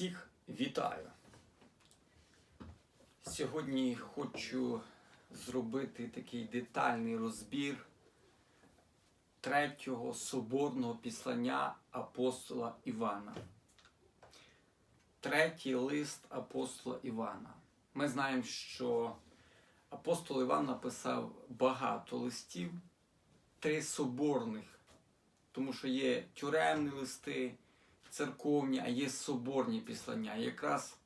Всіх вітаю. Сьогодні хочу зробити такий детальний розбір третього соборного післання апостола Івана. Третій лист апостола Івана. Ми знаємо, що апостол Іван написав багато листів, три соборних, тому що є тюремні листи, церковні, а є соборні післання. Якраз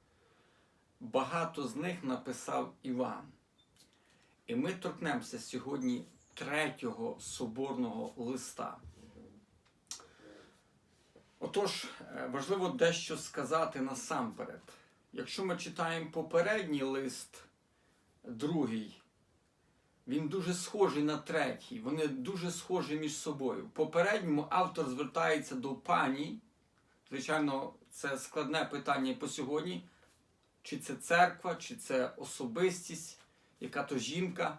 багато з них написав Іван. І ми торкнемося сьогодні третього соборного листа. Отож, е, важливо дещо сказати насамперед. Якщо ми читаємо попередній лист, другий, він дуже схожий на третій. Вони дуже схожі між собою. В попередньому автор звертається до пані. Звичайно, це складне питання по сьогодні. Чи це церква, чи це особистість, яка то жінка.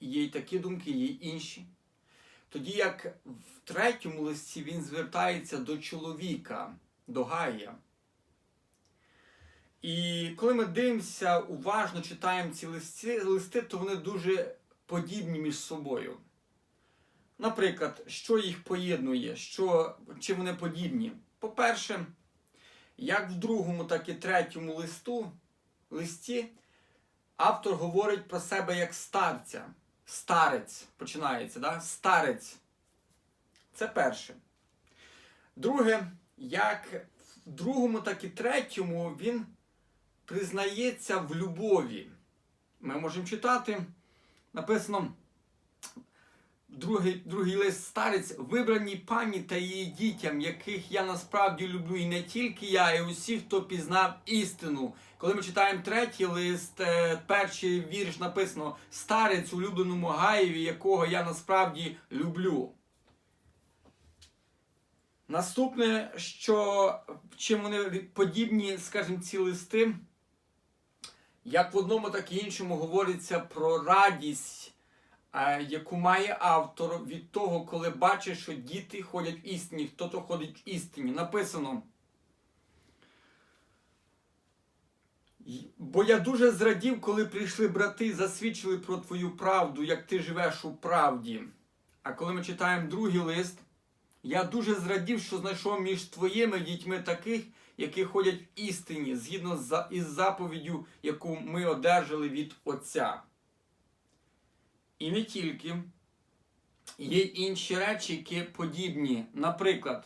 І є й такі думки, є й інші. Тоді як в третьому листі він звертається до чоловіка, до Гая. І коли ми дивимося, уважно читаємо ці листи, листи, то вони дуже подібні між собою. Наприклад, що їх поєднує, що, чи вони подібні? По-перше, як в другому, так і третьому листу, листі автор говорить про себе як старця. Старець починається, да? старець. Це перше. Друге, як в другому, так і третьому він признається в любові. Ми можемо читати, написано. Другий, другий лист старець, вибрані пані та її дітям, яких я насправді люблю, і не тільки я, і усі, хто пізнав істину. Коли ми читаємо третій лист, е, перший вірш написано Старець улюбленому Гаєві, якого я насправді люблю. Наступне, що чим вони подібні, скажімо, ці листи, як в одному, так і іншому говориться про радість яку має автор від того, коли бачить, що діти ходять в істині, хто то ходить в істині. Написано. Бо я дуже зрадів, коли прийшли брати засвідчили про твою правду, як ти живеш у правді. А коли ми читаємо другий лист, я дуже зрадів, що знайшов між твоїми дітьми таких, які ходять в істині, згідно із заповіддю, яку ми одержали від Отця. І не тільки. Є інші речі, які подібні. Наприклад,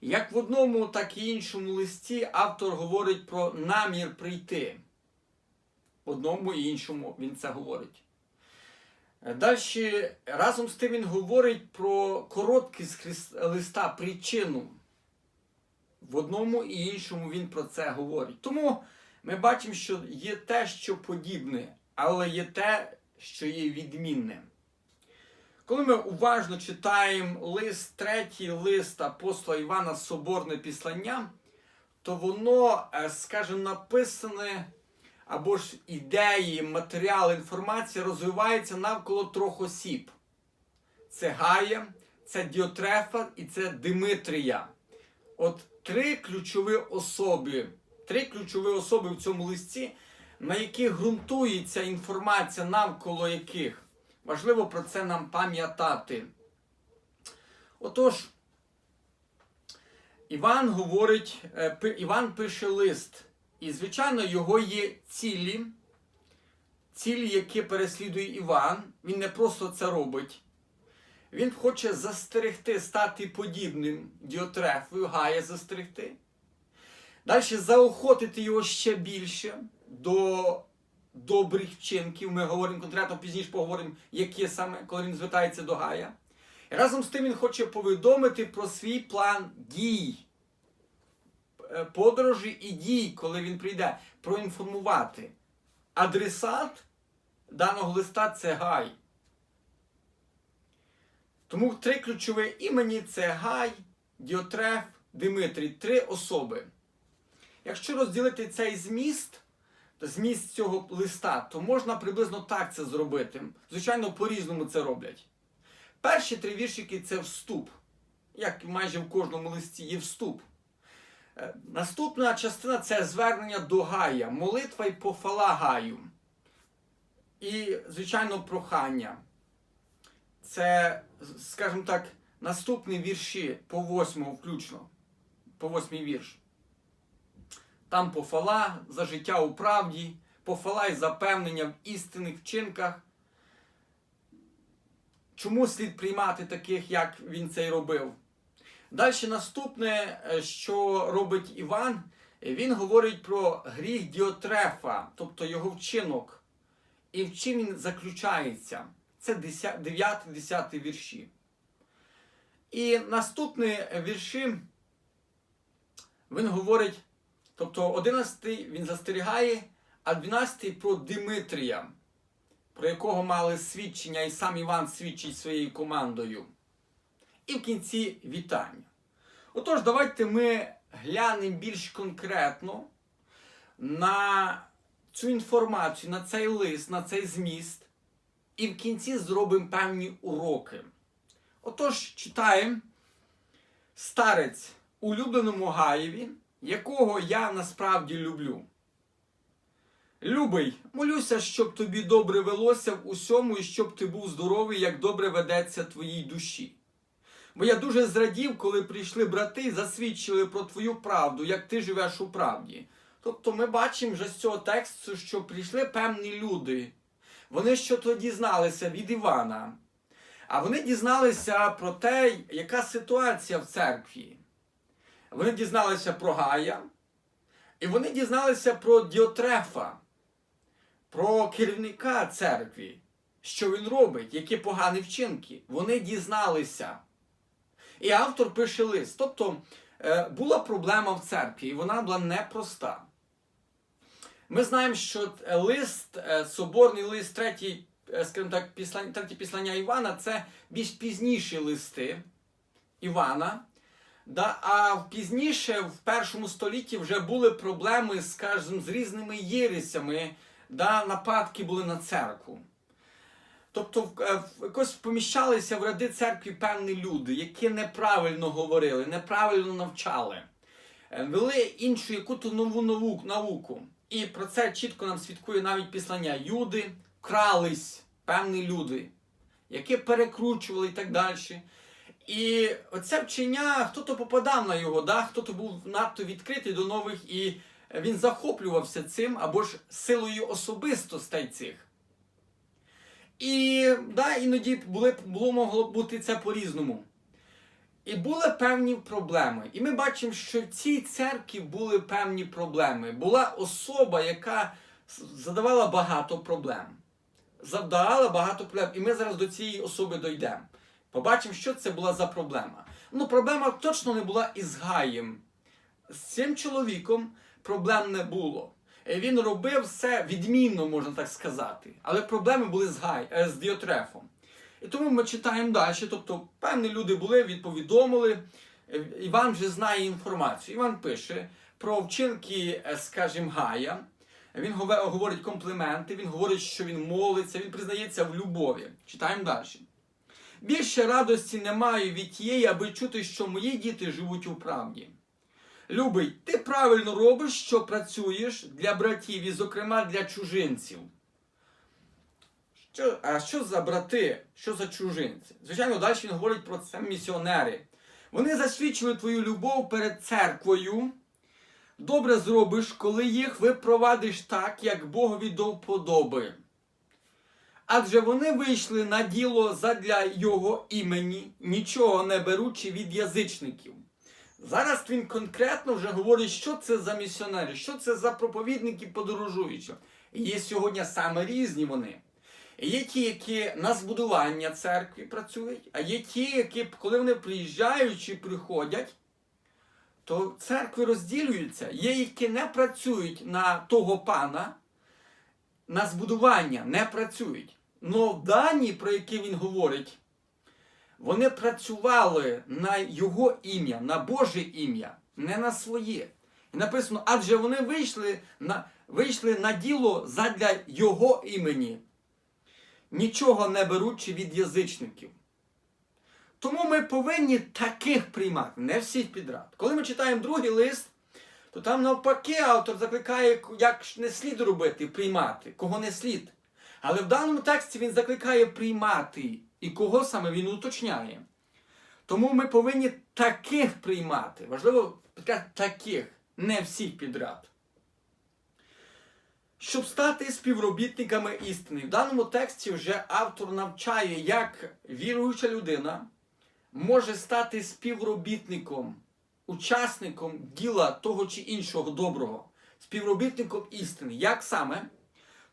як в одному, так і іншому листі автор говорить про намір прийти. В одному і іншому він це говорить. Далі, разом з тим він говорить про короткість листа причину. В одному і іншому він про це говорить. Тому ми бачимо, що є те, що подібне, але є те, що є відмінним. Коли ми уважно читаємо лист, третій лист апостола Івана Соборне післання, то воно, е, скажімо, написане або ж ідеї, матеріал, інформація розвивається навколо трьох осіб. Це Гая, це Діотрефа і це Димитрія. От три ключові особи, три ключові особи в цьому листі, на яких ґрунтується інформація, навколо яких. Важливо про це нам пам'ятати. Отож, Іван говорить, е, Іван пише лист. І, звичайно, його є цілі, цілі, які переслідує Іван. Він не просто це робить. Він хоче застерегти, стати подібним Діотрефою, Гая застерегти. Далі заохотити його ще більше до добрих вчинків. Ми говоримо конкретно пізніше поговоримо, які саме, коли він звертається до Гая. Разом з тим він хоче повідомити про свій план дій, е, подорожі і дій, коли він прийде, проінформувати. Адресат даного листа це Гай. Тому три ключові імені це Гай, Діотреф, Димитрій. Три особи. Якщо розділити цей зміст, зміст цього листа, то можна приблизно так це зробити. Звичайно, по-різному це роблять. Перші три віршики це вступ. Як майже в кожному листі є вступ. Е, Наступна частина це звернення до Гая, молитва і пофала Гаю. І, звичайно, прохання. Це, скажімо так, наступні вірші по восьмому включно. По восьмий вірш. Там пофала за життя у правді, пофала і запевнення в істинних вчинках. Чому слід приймати таких, як він це й робив? Далі наступне, е, що робить Іван, він говорить про гріх Діотрефа, тобто його вчинок. І в чим він заключається? Це 9-10 вірші. І наступні вірші він говорить, тобто 11 він застерігає, а 12 про Димитрія, про якого мали свідчення, і сам Іван свідчить своєю командою. І в кінці вітання. Отож, давайте ми глянемо більш конкретно на цю інформацію, на цей лист, на цей зміст, і в кінці зробимо певні уроки. Отож, читаємо старець улюбленому Гаєві, якого я насправді люблю. Любий, молюся, щоб тобі добре велося в усьому і щоб ти був здоровий, як добре ведеться твоїй душі. Бо я дуже зрадів, коли прийшли брати засвідчили про твою правду, як ти живеш у правді. Тобто ми бачимо вже з цього тексту, що прийшли певні люди. Вони що то дізналися від Івана. А вони дізналися про те, яка ситуація в церкві. Вони дізналися про Гая, і вони дізналися про Діотрефа, про керівника церкві, що він робить, які погані вчинки. Вони дізналися. І автор пише лист. Тобто е, була проблема в церкві, і вона була непроста. Ми знаємо, що лист, е, соборний лист, третій, е, скажімо так, післання, третє післання Івана це більш пізніші листи Івана. Да, а пізніше, в першому столітті, вже були проблеми, скажімо, з різними єресями, да, нападки були на церкву. Тобто е, якось поміщалися в ряди церкві певні люди, які неправильно говорили, неправильно навчали, е, вели іншу яку-то нову науку. І про це чітко нам свідкує навіть післання Юди, крались певні люди, які перекручували і так далі. І оце вчення, хто-то попадав на його, да? хто-то був надто відкритий до нових, і він захоплювався цим або ж силою особистостей цих. І да, іноді були, було могло бути це по-різному. І були певні проблеми. І ми бачимо, що в цій церкві були певні проблеми. Була особа, яка задавала багато проблем. Завдавала багато проблем. І ми зараз до цієї особи дійдемо. Побачимо, що це була за проблема. Ну, проблема точно не була із Гаєм. З цим чоловіком проблем не було. Е, Він робив все відмінно, можна так сказати. Але проблеми були з Гай, е, з Діотрефом. І тому ми читаємо далі. Тобто, певні люди були, відповідомили. Е, Іван вже знає інформацію. Іван пише про вчинки, скажімо, Гая. Він говорить компліменти, він говорить, що він молиться, він признається в любові. Читаємо далі. Більше радості не маю від тієї, аби чути, що мої діти живуть у правді. Любий, ти правильно робиш, що працюєш для братів і, зокрема, для чужинців. Що, а що за брати? Що за чужинці? Звичайно, далі він говорить про це місіонери. Вони засвідчили твою любов перед церквою. Добре зробиш, коли їх випровадиш так, як Богові до вподоби. Адже вони вийшли на діло задля його імені, нічого не беручи від язичників. Зараз він конкретно вже говорить, що це за місіонери, що це за проповідники подорожуючі. Є сьогодні саме різні вони. Є ті, які на збудування церкви працюють, а є ті, які, коли вони приїжджають чи приходять, то церкви розділюються. Є, які не працюють на того пана, на збудування не працюють. Но дані, про які він говорить, вони працювали на його ім'я, на Боже ім'я, не на своє. І написано, адже вони вийшли на, вийшли на діло задля його імені, нічого не беручи від язичників. Тому ми повинні таких приймати, не всіх підряд. Коли ми читаємо другий лист, то там навпаки автор закликає, як не слід робити, приймати, кого не слід. Але в даному тексті він закликає приймати, і кого саме він уточняє. Тому ми повинні таких приймати. Важливо таких, не всіх підряд. Щоб стати співробітниками істини. В даному тексті вже автор навчає, як віруюча людина може стати співробітником, учасником діла того чи іншого доброго, співробітником істини. Як саме?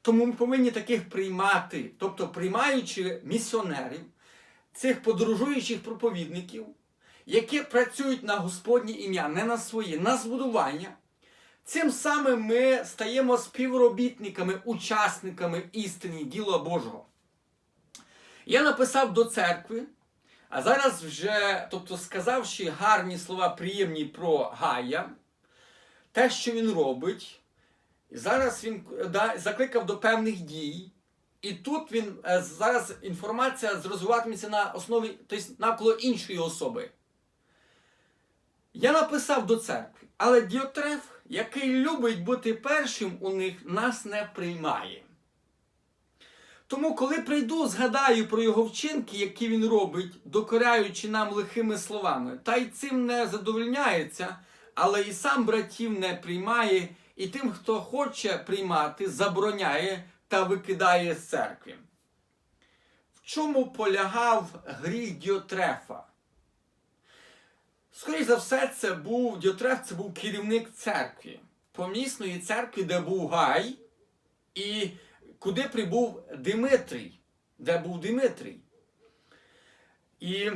Тому ми повинні таких приймати, тобто приймаючи місіонерів, цих подорожуючих проповідників, які працюють на Господнє ім'я, не на своє, на збудування. Цим самим ми стаємо співробітниками, учасниками істини, діла Божого. Я написав до церкви, а зараз вже, тобто сказавши гарні слова приємні про Гая, те, що він робить, зараз він да, закликав до певних дій. І тут він е, зараз інформація розвиватиметься на основі, тобто навколо іншої особи. Я написав до церкви, але Діотреф, який любить бути першим у них, нас не приймає. Тому, коли прийду, згадаю про його вчинки, які він робить, докоряючи нам лихими словами, та й цим не задовольняється, але і сам братів не приймає, і тим, хто хоче приймати, забороняє та викидає з церкви. В чому полягав гріх Діотрефа? Скоріше за все, це був Діотреф, це був керівник церкви, помісної церкви, де був Гай, і куди прибув Димитрій, де був Димитрій. І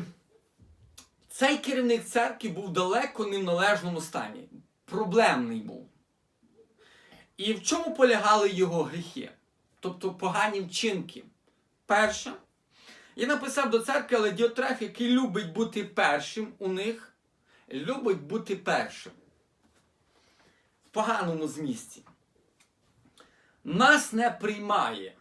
цей керівник церкви був далеко не в належному стані, проблемний був. І в чому полягали його гріхи? Тобто погані вчинки. Перше, я написав до церкви, але Діотреф, який любить бути першим у них, любить бути першим. В поганому змісті. Нас не приймає.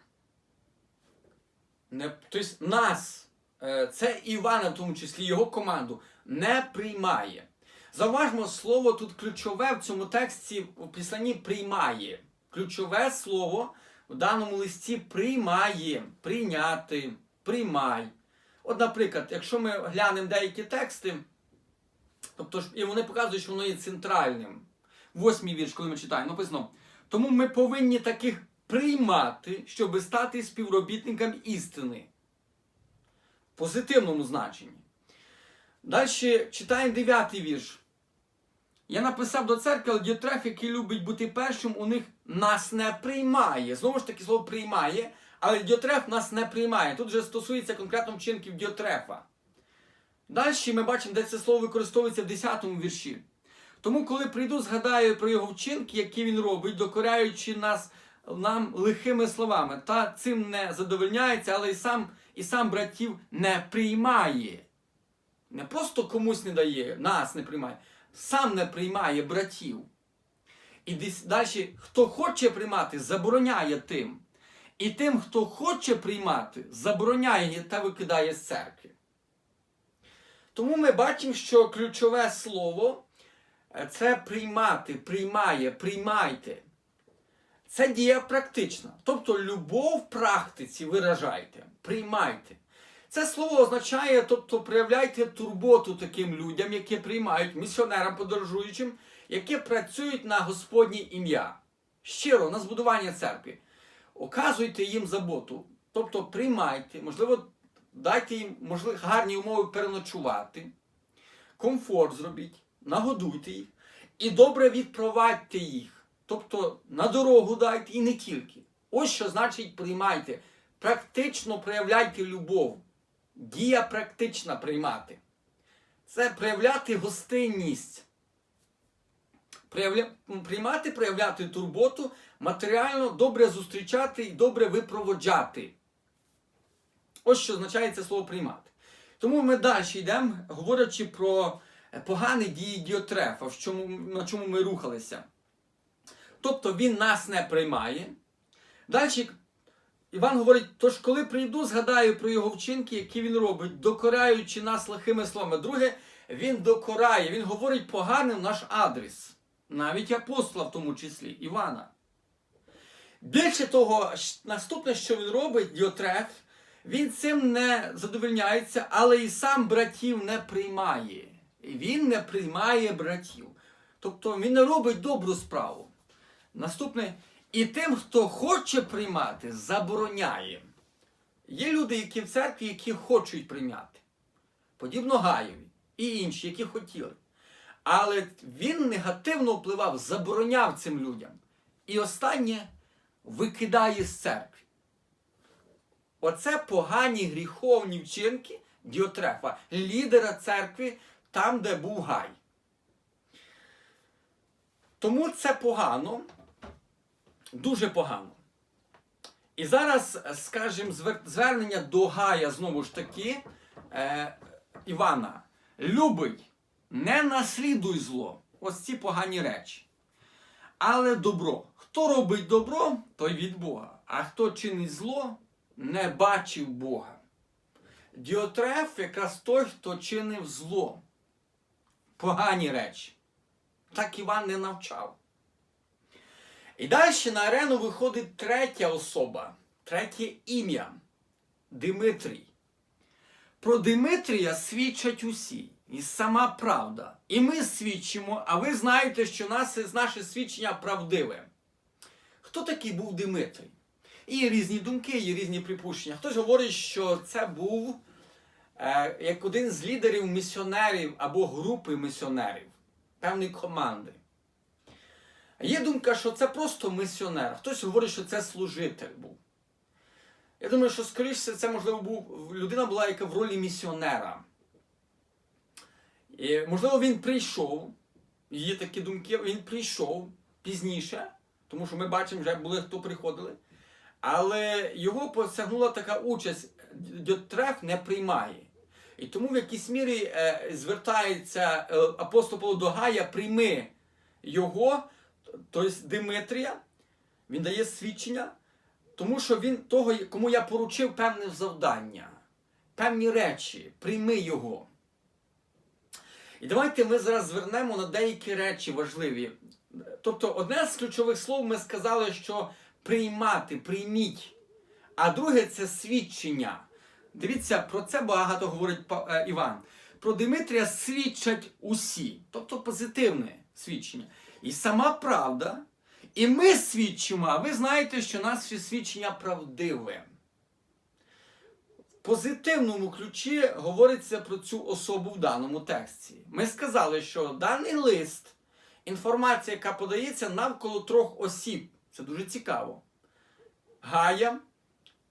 Не, тобто нас, е, це Івана, в тому числі його команду, не приймає. Зауважмо, слово тут ключове в цьому тексті в писанні приймає. Ключове слово в даному листі приймає, прийняти, приймай. От, наприклад, якщо ми глянемо деякі тексти, тобто і вони показують, що воно є центральним. Восьмій вірш, коли ми читаємо, написано. Тому ми повинні таких приймати, щоб стати співробітниками істини. В позитивному значенні. Далі читаємо дев'ятий вірш. Я написав до церкви, але Діотреф, який любить бути першим, у них нас не приймає. Знову ж таки, слово приймає, але Діотреф нас не приймає. Тут вже стосується конкретно вчинків Діотрефа. Далі ми бачимо, де це слово використовується в 10 вірші. Тому, коли прийду, згадаю про його вчинки, які він робить, докоряючи нас нам лихими словами, та цим не задовольняється, але і сам, і сам братів не приймає. Не просто комусь не дає, нас не приймає, сам не приймає братів. І далі, хто хоче приймати, забороняє тим. І тим, хто хоче приймати, забороняє та викидає з церкви. Тому ми бачимо, що ключове слово це приймати, приймає, приймайте. Це дія практична. Тобто любов в практиці виражайте, приймайте. Це слово означає, тобто проявляйте турботу таким людям, які приймають місіонерам подорожуючим, які працюють на Господнє ім'я. Щиро на збудування церкви. Оказуйте їм заботу, тобто приймайте, можливо, дайте їм можливо, гарні умови переночувати, комфорт зробіть, нагодуйте їх і добре відпровадьте їх. Тобто на дорогу дайте і не тільки. Ось що значить приймайте. Практично проявляйте любов. Дія практична приймати. Це проявляти гостинність. Приймати, проявляти турботу, матеріально добре зустрічати і добре випроводжати. Ось що означає це слово приймати. Тому ми далі йдемо, говорячи про погані дії Діотрефа, на чому ми рухалися. Тобто він нас не приймає. Далі Іван говорить: тож, коли прийду, згадаю про його вчинки, які він робить, докораючи нас лихими словами. Друге, він докорає, він говорить поганим наш адрес. навіть апостола в тому числі, Івана. Більше того, наступне, що він робить, Діотреф, він цим не задовольняється, але і сам братів не приймає. Він не приймає братів. Тобто він не робить добру справу. Наступне, і тим, хто хоче приймати, забороняє. Є люди, які в церкві, які хочуть прийняти. Подібно Гаєві і інші, які хотіли. Але він негативно впливав, забороняв цим людям. І останнє викидає з церкви. Оце погані гріховні вчинки Діотрефа, лідера церкви, там, де був Гай. Тому це погано, дуже погано. І зараз, скажімо, звернення до Гая знову ж таки, е, Івана. Любий, не наслідуй зло. Ось ці погані речі. Але добро. Хто робить добро, той від Бога. А хто чинить зло, не бачив Бога. Діотреф якраз той, хто чинив зло. Погані речі. Так Іван не навчав. І далі на арену виходить третя особа, третє ім'я Димитрій. Про Димитрія свідчать усі, і сама правда. І ми свідчимо, а ви знаєте, що наше, наше свідчення правдиве. Хто такий був Димитрій? І різні думки, є різні припущення. Хтось говорить, що це був як один з лідерів місіонерів або групи місіонерів, певної команди. Є думка, що це просто місіонер. Хтось говорить, що це служитель був. Я думаю, що скоріше це можливо був людина була, яка в ролі місіонера. І, можливо, він прийшов. Є такі думки, він прийшов пізніше, тому що ми бачимо, вже були хто приходили. Але його посягнула така участь, Дьотреф не приймає. І тому в якійсь мірі е, звертається е, апостол Павло до Гая, прийми його, тобто Димитрія, він дає свідчення, тому що він того, кому я поручив певне завдання, певні речі, прийми його. І давайте ми зараз звернемо на деякі речі важливі. Тобто, одне з ключових слов ми сказали, що приймати, прийміть. А друге це свідчення. Дивіться, про це багато говорить е, Іван. Про Димитрія свідчать усі, тобто позитивне свідчення. І сама правда. І ми свідчимо, а ви знаєте, що наше свідчення правдиве. В позитивному ключі говориться про цю особу в даному тексті. Ми сказали, що даний лист, інформація, яка подається навколо трьох осіб. Це дуже цікаво. Гая,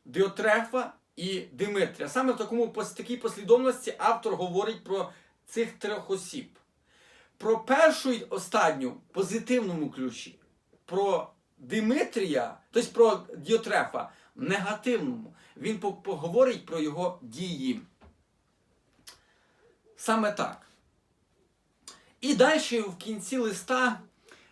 Діотрефа і Димитрія. Саме в такому такій послідовності автор говорить про цих трьох осіб. Про першу і останню позитивному ключі. Про Димитрія, тобто про Діотрефа в негативному. Він по- поговорить про його дії. Саме так. І далі в кінці листа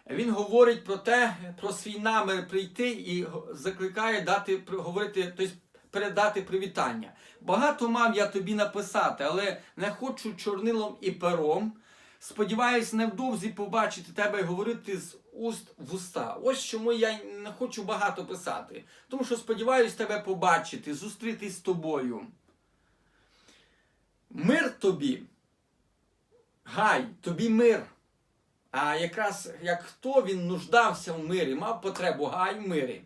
він говорить про те, про свій намір прийти і закликає дати говорити, тобто передати привітання. Багато мав я тобі написати, але не хочу чорнилом і пером. Сподіваюсь, невдовзі побачити тебе і говорити з уст в уста. Ось чому я не хочу багато писати. Тому що сподіваюсь тебе побачити, зустрітись з тобою. Мир тобі. Гай, тобі мир. А якраз як хто він нуждався в мирі, мав потребу гай в мирі.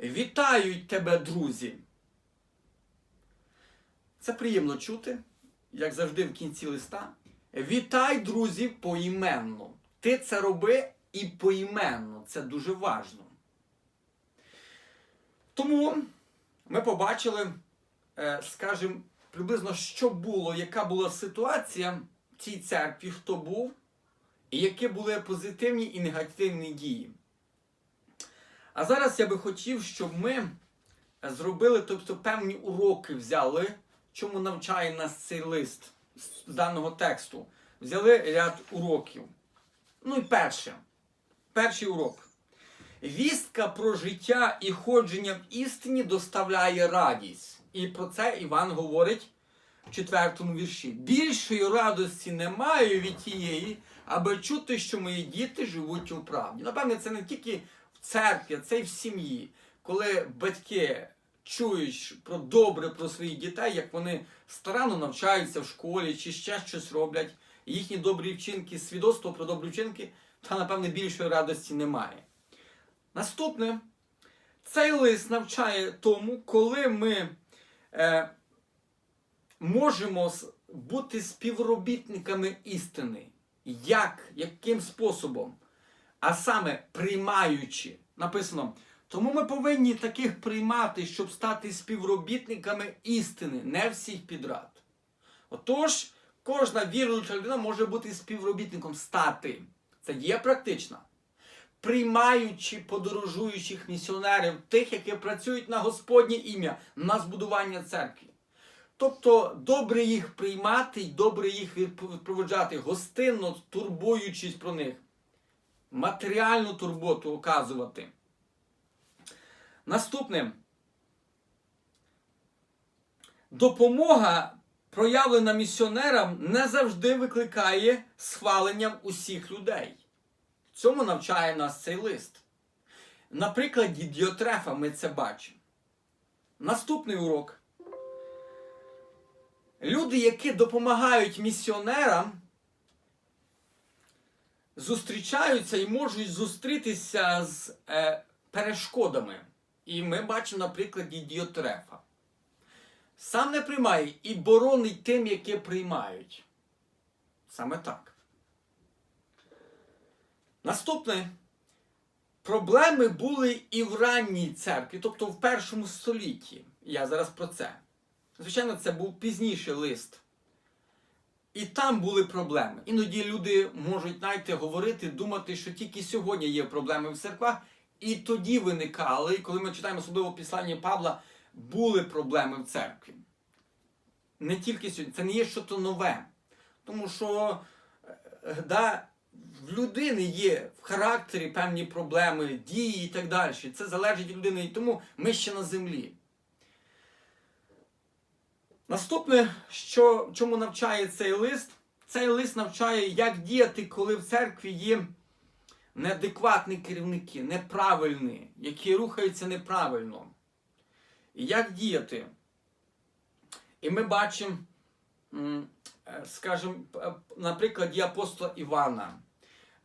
Вітають тебе, друзі. Це приємно чути, як завжди в кінці листа. Вітай, друзі, поіменно. Ти це роби і поіменно. Це дуже важливо. Тому ми побачили, е, скажімо, приблизно, що було, яка була ситуація в цій церкві, хто був, і які були позитивні і негативні дії. А зараз я би хотів, щоб ми зробили, тобто певні уроки взяли, чому навчає нас цей лист з даного тексту. Взяли ряд уроків. Ну і перше. Перший урок. Вістка про життя і ходження в істині доставляє радість. І про це Іван говорить в четвертому вірші. Більшої радості немає від тієї, аби чути, що мої діти живуть у правді. Напевне, це не тільки в церкві, це й в сім'ї, коли батьки чують про добре про своїх дітей, як вони старанно навчаються в школі чи ще щось роблять, їхні добрі вчинки, свідоцтво про добрі вчинки, та, напевне, більшої радості немає. Наступне, цей лист навчає тому, коли ми е, можемо бути співробітниками істини. Як, яким способом? А саме приймаючи. Написано, тому ми повинні таких приймати, щоб стати співробітниками істини, не всіх підряд. Отож, кожна віруюча людина може бути співробітником стати. Це є практична. Приймаючи подорожуючих місіонерів, тих, які працюють на Господнє ім'я, на збудування церкви. Тобто добре їх приймати і добре їх відпроводжати, гостинно турбуючись про них, матеріальну турботу оказувати. Наступне. Допомога, проявлена місіонерам, не завжди викликає схвалення усіх людей. Цьому навчає нас цей лист. На прикладі Діотрефа ми це бачимо. Наступний урок. Люди, які допомагають місіонерам, зустрічаються і можуть зустрітися з е, перешкодами. І ми бачимо на прикладі Діотрефа. Сам не приймає і боронить тим, які приймають. Саме так. Наступне. Проблеми були і в ранній церкві, тобто в першому столітті. Я зараз про це. Звичайно, це був пізніший лист. І там були проблеми. Іноді люди можуть, знаєте, говорити, думати, що тільки сьогодні є проблеми в церквах, і тоді виникали, і коли ми читаємо особливо післання Павла, були проблеми в церкві. Не тільки сьогодні, це не є щось нове. Тому що е, да, в людини є в характері певні проблеми, дії і так далі. Це залежить від людини, і тому ми ще на землі. Наступне, що, чому навчає цей лист, цей лист навчає, як діяти, коли в церкві є неадекватні керівники, неправильні, які рухаються неправильно. І як діяти? І ми бачимо, е, скажімо, п- на прикладі апостола Івана.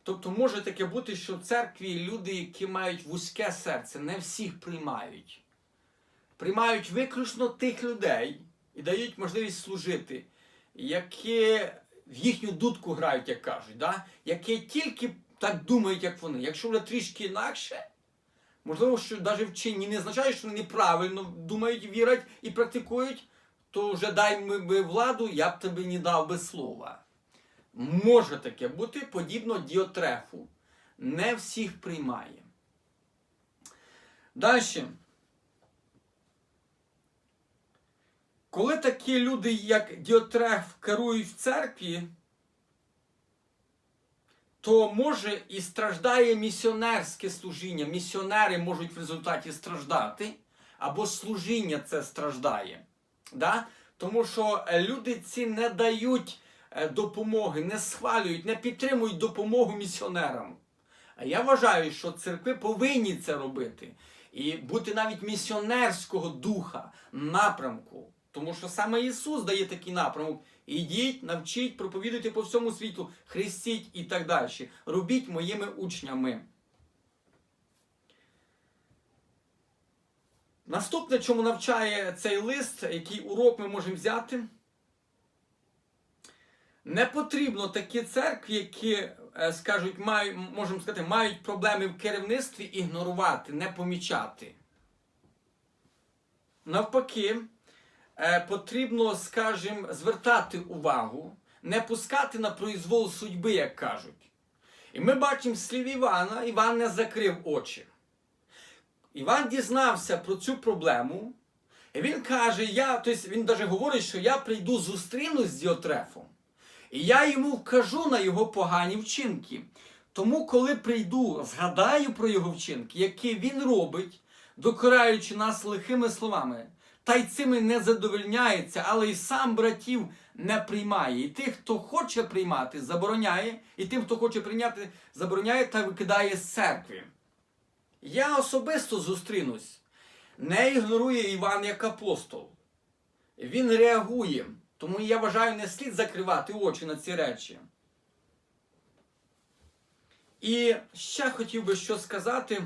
Тобто може таке бути, що в церкві люди, які мають вузьке серце, не всіх приймають. Приймають виключно тих людей і дають можливість служити, які в їхню дудку грають, як кажуть, да? які тільки так думають, як вони. Якщо вже трішки інакше, можливо, що навіть вчені не означає, що вони неправильно думають, вірять і практикують, то вже дай ми владу, я б тобі не дав би слова. Може таке бути подібно діотрефу. Не всіх приймає. Далі. Коли такі люди, як Діотреф, керують в церкві, то може і страждає місіонерське служіння. Місіонери можуть в результаті страждати, або служіння це страждає. Да? Тому що е, люди ці не дають е, допомоги, не схвалюють, не підтримують допомогу місіонерам. А я вважаю, що церкви повинні це робити і бути навіть місіонерського духа, напрямку. Тому що саме Ісус дає такий напрямок. Ідіть, навчіть, проповідуйте по всьому світу, хрестіть і так далі. Робіть моїми учнями. Наступне, чому навчає цей лист, який урок ми можемо взяти. Не потрібно такі церкви, які, е, скажуть, мають, можемо сказати, мають проблеми в керівництві, ігнорувати, не помічати. Навпаки, потрібно, скажімо, звертати увагу, не пускати на произвол судьби, як кажуть. І ми бачимо слів Івана, Іван не закрив очі. Іван дізнався про цю проблему, і він каже: я, тобто він навіть говорить, що я прийду зустрінусь з Діотрефом, і я йому вкажу на його погані вчинки. Тому, коли прийду, згадаю про його вчинки, які він робить, докораючи нас лихими словами, та й цими не задовольняється, але й сам братів не приймає. І тих, хто хоче приймати, забороняє, і тим, хто хоче прийняти, забороняє та викидає з церкви. Я особисто зустрінусь. Не ігнорує Іван як апостол. Він реагує. Тому я вважаю, не слід закривати очі на ці речі. І ще хотів би що сказати,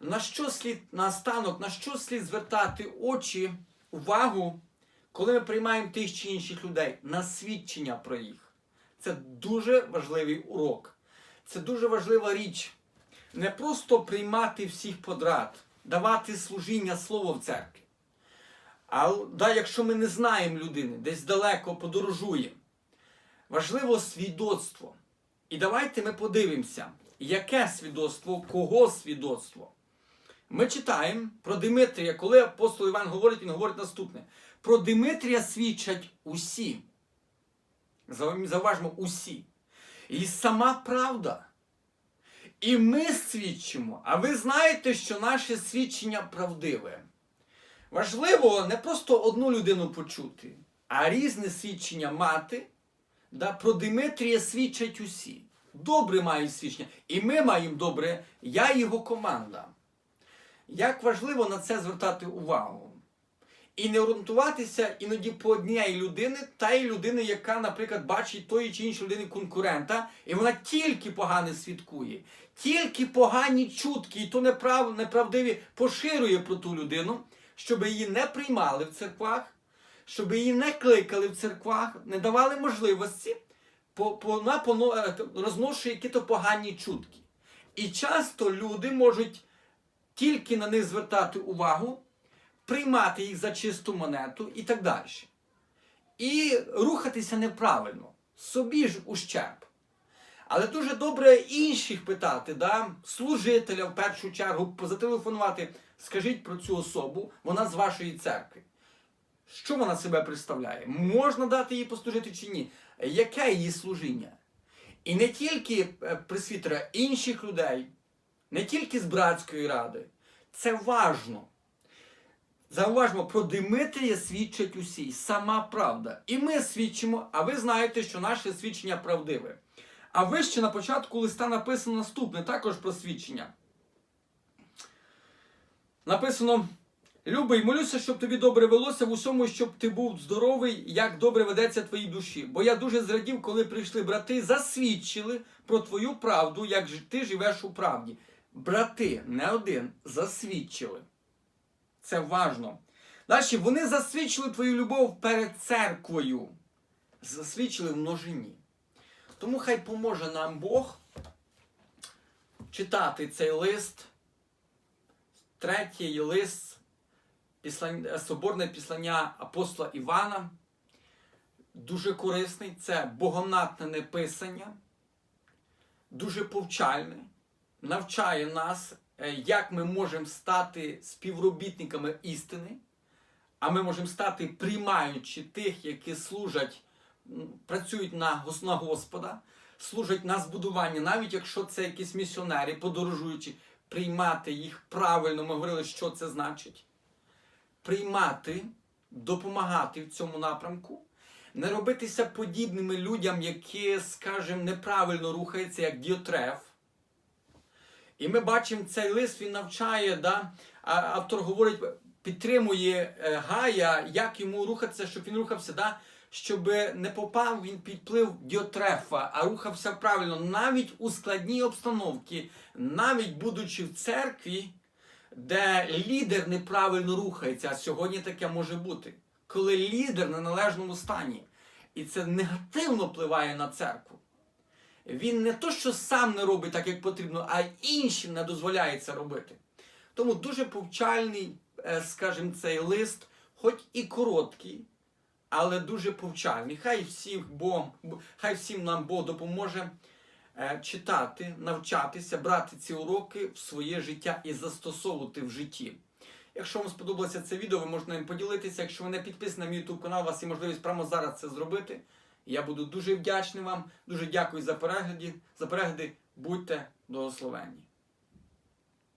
на що слід наостанок, на що слід звертати очі, увагу, коли ми приймаємо тих чи інших людей, на свідчення про їх. Це дуже важливий урок. Це дуже важлива річ. Не просто приймати всіх подряд, давати служіння слово в церкві. А да, якщо ми не знаємо людини, десь далеко подорожує, важливо свідоцтво. І давайте ми подивимося, яке свідоцтво, кого свідоцтво. Ми читаємо про Димитрія, коли апостол Іван говорить, він говорить наступне: про Димитрія свідчать усі. Зауважмо усі. І сама правда. І ми свідчимо, а ви знаєте, що наше свідчення правдиве. Важливо не просто одну людину почути, а різне свідчення мати. Да, Про Димитрія свідчать усі. Добре мають свідчення. І ми маємо добре, я і його команда. Як важливо на це звертати увагу. І не орієнтуватися іноді по одній людини, та й людини, яка, наприклад, бачить тої чи іншої людини конкурента, і вона тільки погане свідкує, тільки погані чутки, і то неправ, неправдиві поширює про ту людину, щоб її не приймали в церквах, щоб її не кликали в церквах, не давали можливості, по, по, вона поно- е, розношує якісь погані чутки. І часто люди можуть тільки на них звертати увагу, приймати їх за чисту монету і так далі. І рухатися неправильно, собі ж ущерб. Але дуже добре інших питати, да? служителя в першу чергу, зателефонувати, скажіть про цю особу, вона з вашої церкви. Що вона себе представляє? Можна дати їй послужити чи ні? Яке її служіння? І не тільки е, присвітера інших людей, не тільки з братської ради. Це важно. Зауважмо, про Димитрія свідчать усі, сама правда. І ми свідчимо, а ви знаєте, що наше свідчення правдиве. А вище на початку листа написано наступне, також про свідчення. Написано: Любий, молюся, щоб тобі добре велося в усьому, щоб ти був здоровий, як добре ведеться твоїй душі. Бо я дуже зрадів, коли прийшли брати, засвідчили про твою правду, як ти живеш у правді. Брати, не один, засвідчили. Це важно. Далі вони засвідчили твою любов перед церквою. Засвідчили в множині. Тому хай поможе нам Бог читати цей лист, третій лист, соборне післання апостола Івана. Дуже корисний, це богонатне писання, дуже повчальне, навчає нас, е, як ми можемо стати співробітниками істини, а ми можемо стати приймаючи тих, які служать працюють на, на Господа, служать на збудування, навіть якщо це якісь місіонери, подорожуючи, приймати їх правильно, ми говорили, що це значить. Приймати, допомагати в цьому напрямку, не робитися подібними людям, які, скажімо, неправильно рухаються, як діотреф. І ми бачимо цей лист, він навчає, да? автор говорить, підтримує е, Гая, як йому рухатися, щоб він рухався, да? щоб не попав він під вплив діотрефа, а рухався правильно, навіть у складній обстановці, навіть будучи в церкві, де лідер неправильно рухається, а сьогодні таке може бути, коли лідер на належному стані, і це негативно впливає на церкву. Він не то, що сам не робить так, як потрібно, а іншим не дозволяє це робити. Тому дуже повчальний, е, скажімо, цей лист, хоч і короткий, але дуже повчальний. Хай всіх Бог, хай всім нам Бог допоможе е, читати, навчатися, брати ці уроки в своє життя і застосовувати в житті. Якщо вам сподобалося це відео, ви можете ним поділитися. Якщо ви не підписані на мій YouTube канал, у вас є можливість прямо зараз це зробити. Я буду дуже вдячний вам. Дуже дякую за перегляди. За перегляди. Будьте благословенні.